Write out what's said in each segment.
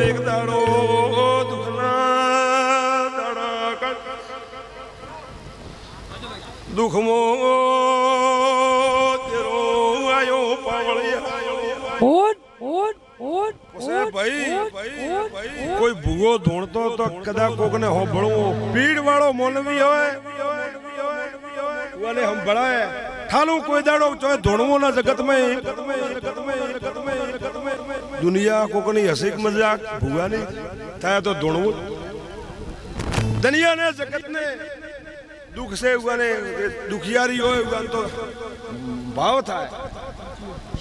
એક દાડો દુઃખના દુઃખમો તેરો આયો પાવળિયા કોઈ ભૂગો ધોણતો તો કદાચ કોકને હોભળવું પીડ વાળો મોલવી હોય સંભળાય ઠાલું કોઈ દાડો ચોય ધોણવો ના જગતમાં દુનિયા કોકની હસીક મજાક ભૂગાની થાય તો ધોણવું દુનિયાને જગતને દુઃખ છે ઉગાને દુખિયારી હોય ઉગાને તો ભાવ થાય.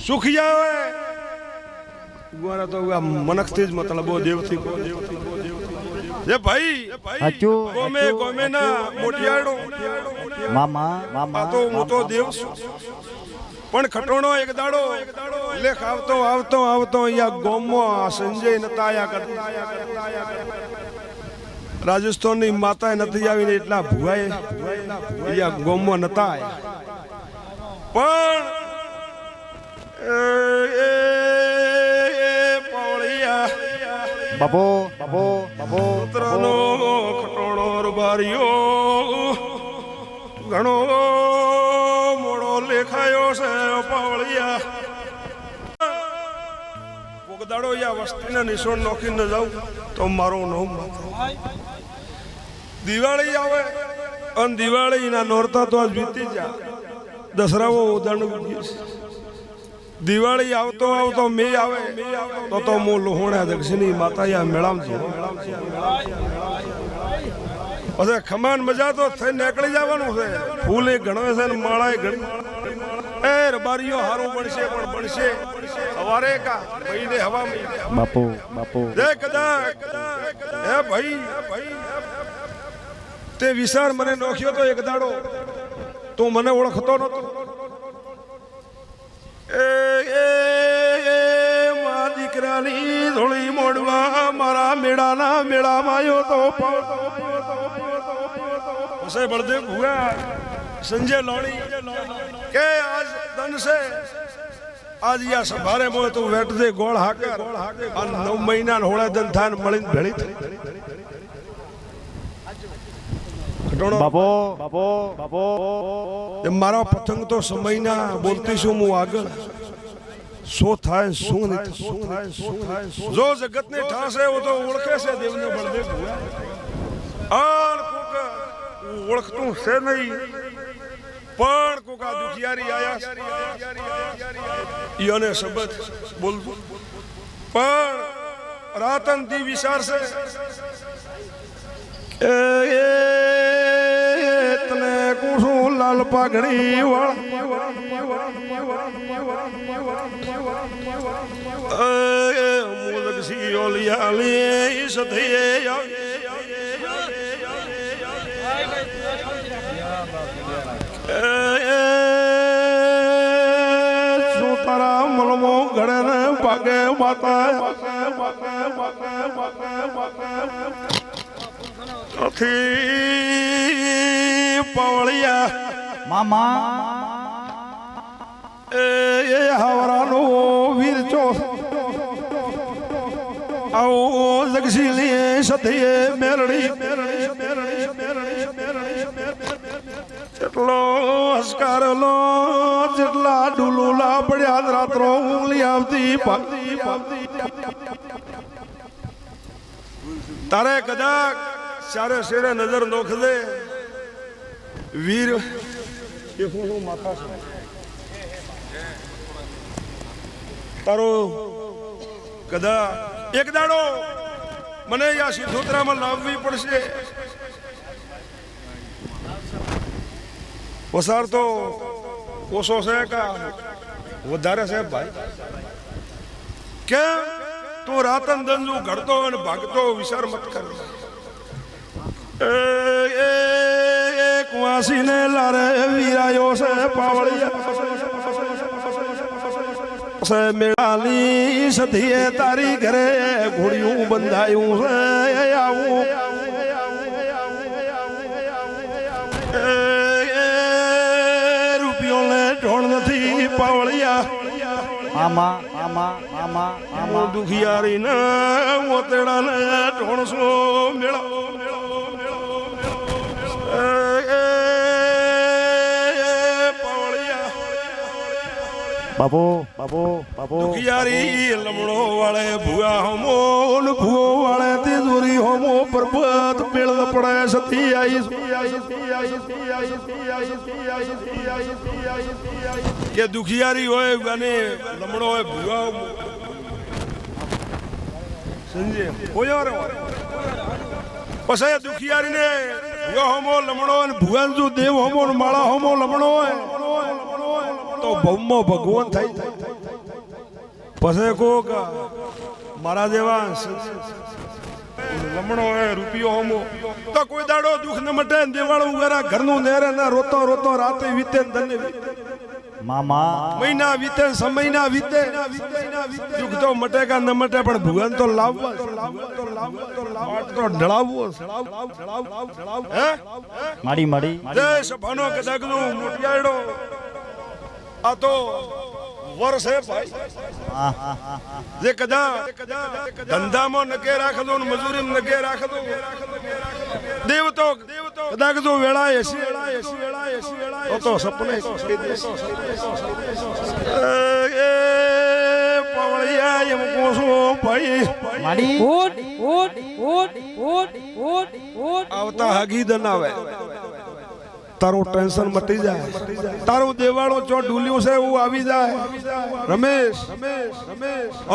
સુખિયા હોય ઉગાને તો ઉગા મનખથી જ મતલબો દેવથી કો ભાઈ હાચું ગોમે ગોમે ના મોટિયાડો મામા મામા તો હું તો દેવ છું. પણ ખટોણો એક દાડો. લેખ આવતો આવતો આવતો અહીંયા ગોમમાં સંજય નતા આયા કરતા. રાજસ્થાનની માતા નથી આવીને એટલા ભુવાએ અહીંયા ગોમો નતા પણ બાપો બાપો બાપો પુત્રનો ખટોણો બારીઓ ઘણો લેખાયો છે પાવળિયા. પોગદાડો દાડો યા વસ્તીને નિશાન નોખીને જાઉં, તો મારો નોમ દિવાળી આવે, અને દિવાળીના નોરતા તો આજ વીતી જા દસરાઓ ઉદાહરણ દિવાળી આવતો આવતો મે આવે, તો તો હું લોહણા દક્ષિણી માતાયા મેળામ છું પછી ખમાન મજા તો થઈ નીકળી જવાનું છે. ફૂલ એ ગણવે છે ને માળાએ ગણી એ રબારીઓ હારું બનશે પણ બનશે સવારે કા? મહિને હવા મહિને બાપો બાપો. દે કદાચ. હે ભાઈ. તે વિશાળ મને નોખ્યો તો એક દાડો. તું મને ઓળખતો નતો એ એ મા દીકરાની ધોળી મોડવા મારા મેળાના મેળામાં આવ્યો તો. હશે બળદેવ ભુવા સંજય લોણી. કે આજ છે? આજ યા સભારે મોય તું વેટ દે ગોળ હાકે. આ નવ મહિના હોળે દન થાન મળીને ભેળી થઈ. બાપો બાપો બાપો. મારા પતંગ તો સમયના બોલતી છું હું આગળ. શું થાય શું નહીં થાય, થાય થાય જો જગતને ઠાસે એવો તો ઓળખે છે દેવને બળદેવ ઓળખતું છે નહીં. પણ કોક દુખિયારી આયા. ઈયોને શબ્દ બોલવું. પણ રાતન દી વિચારશે તને કુશું લાલ પાઘડી વાળ. એ ઓલિયા લે શું તારા મલમો ઘડે ને પાગે માતા નથી પવળિયા મામા, એ હાવરાનો વીર ચો આવો જગશીલી સતીએ મેરડી. જેટલો હસકાર લો, જેટલા ડુલુલા પડ્યા રાત્રો ઊંઘલી આવતી તારે કદાચ ચારે શેરે નજર નોખ દે વીર તારો કદા એક દાડો મને યા સિદ્ધોત્રામાં લાવવી પડશે. વસાર તો ઓછો છે કા વધારે છે ભાઈ? કેમ? તું રાતન દંજુ ઘડતો અને ભાગતો વિચાર મત કર. એ એ એ લારે વીરાયો છે પાવળિયા મેળાલી સધીએ તારી ઘરે ઘોડિયું બંધાયું છે આવું. આમાં આમાં આમાં આમાં. દુખિયારીને ઓતેડાને ઢોણસો મેળો મેળો. બાપુ બાપુ બાપુ. દુખિયારી લમણો વાળે ભુવા હોમો ભુવો વાળે તિજોરી હોમો, પરબત પેળ પડે સતી આઈ કે દુખિયારી હોય અને લમણો હોય, ભુવા સંજય કોઈ પછી દુખિયારીને ભુવા હોમો, લમણો ભુવાન જો દેવ હોમો માળા હોમો, લમણો હોય. તો ભવમાં ભગવાન થઈ પછી કોક મારા જેવા લમણો હે રૂપિયો હોમો. તો કોઈ દાડો દુઃખ ન મટે દેવાળું ઉગારા ઘરનું નેરે ના રોતો રોતો રાતે વીતે ધન્ય મામા. મહિના વીતે ને સમયના વીતે. દુઃખ તો મટે કા ન મટે પણ ભગવાન તો લાવવા તો ઢળાવવો હે? માડી માડી. જય સભાનો કદાચ મોટિયાડો આ તો વર છે ભાઈ. જે કદા ધંધામાં નકે રાખતો ને મજૂરી નકે રાખતો દેવ તો કદાચ જો વેળા એસી વેળા એસી વેળા એસી વેળા તો સપને એ પવળિયા એમ કોસો ભાઈ. આવતા હગીદન આવે તારું ટેન્શન મટી જાય. તારું દેવાળો જો ડુલ્યું છે એવું આવી જાય. રમેશ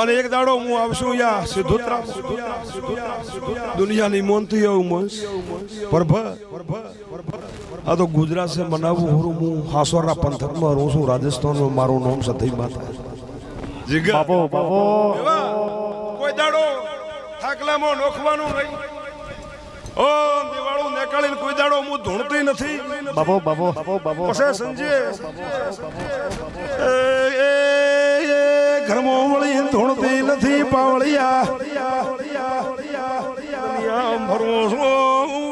અને એક દાડો હું આવશું યા સિદ્ધોત્રા દુનિયાની મોનથી આવું મસ. પરભ આ તો ગુજરાત છે મનાવું હું હું હાસોરા પંથકમાં રહું છું. રાજસ્થાનમાં મારું નામ સતી માતા. જીગર. બાપો બાપો. કોઈ દાડો થાકલામાં નોખવાનું નહીં. ઓ દિવાળું નીકળીને કોઈ દાડો હું ધૂણતી નથી. બાબો બાબો બાબો બાબો પછી સંજે. એ, ઘરમાં વળી ધૂણતી નથી પાવળિયા. દુનિયા ભરવો છો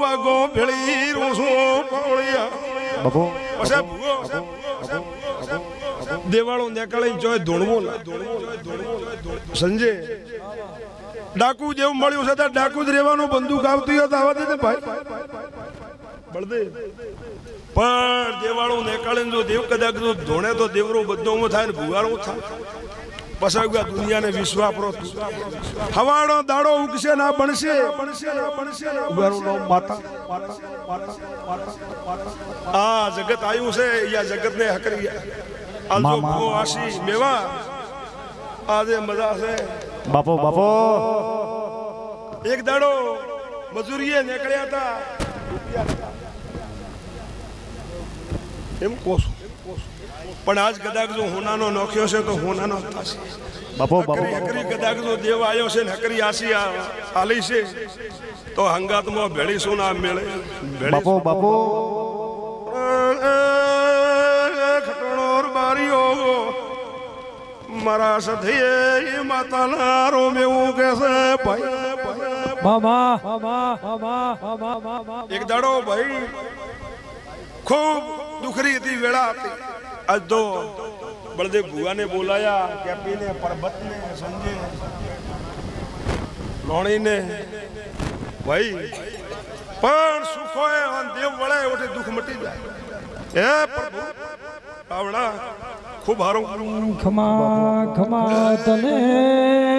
વાગો ભેળી છું પાવળિયા. બાબો પછી દેવાળો નીકળીને જોય ધૂણવો. સંજય ડાકુ જેવું મળ્યું છે ત્યાં ડાકુ જ રહેવાનું બંદૂક આવતી હોય તો આવા દે ભાઈ. પણ દેવાળું નીકળે જો દેવ કદાચ જો ધોણે તો દેવરો બધો થાય ને ભુવારો થાય. પછી ગયા દુનિયાને વિશ્વાપરો હવાડો દાડો ઉગશે ના બનશે. ઉગારું નામ માતા આ જગત આવ્યું છે યા જગત ને હકરી આ જો મામા. આશી મેવા. આજે મજા છે. બાપો બાપો. એક દાડો મજૂરીએ નીકળ્યા હતા. એમ કોશું પણ આજ કદાચ જો હોનાનો નોખ્યો છે તો હોનાનો થશે બાપો બાપો. હકરી કદાચ જો દેવ આવ્યો છે ને હકરી આસી આલી છે. તો હંગાતમાં ભેળી ના મેળે. બાપો બાપો. મારા સથીએ માતાના રોમ એવું કે છે ભાઈ. એક દાડો ભાઈ ખૂબ દુખરી હતી વેળા હતી. આજ તો બળદેવ ભુવાને બોલાયા કેપીને પરબતને સંજય લોણીને ભાઈ પણ સુખો એ દેવ વળે ઓટે દુઃખ મટી જાય. હે પ્રભુ આવડા. ખૂબ હારું. ખમા ખમા તને.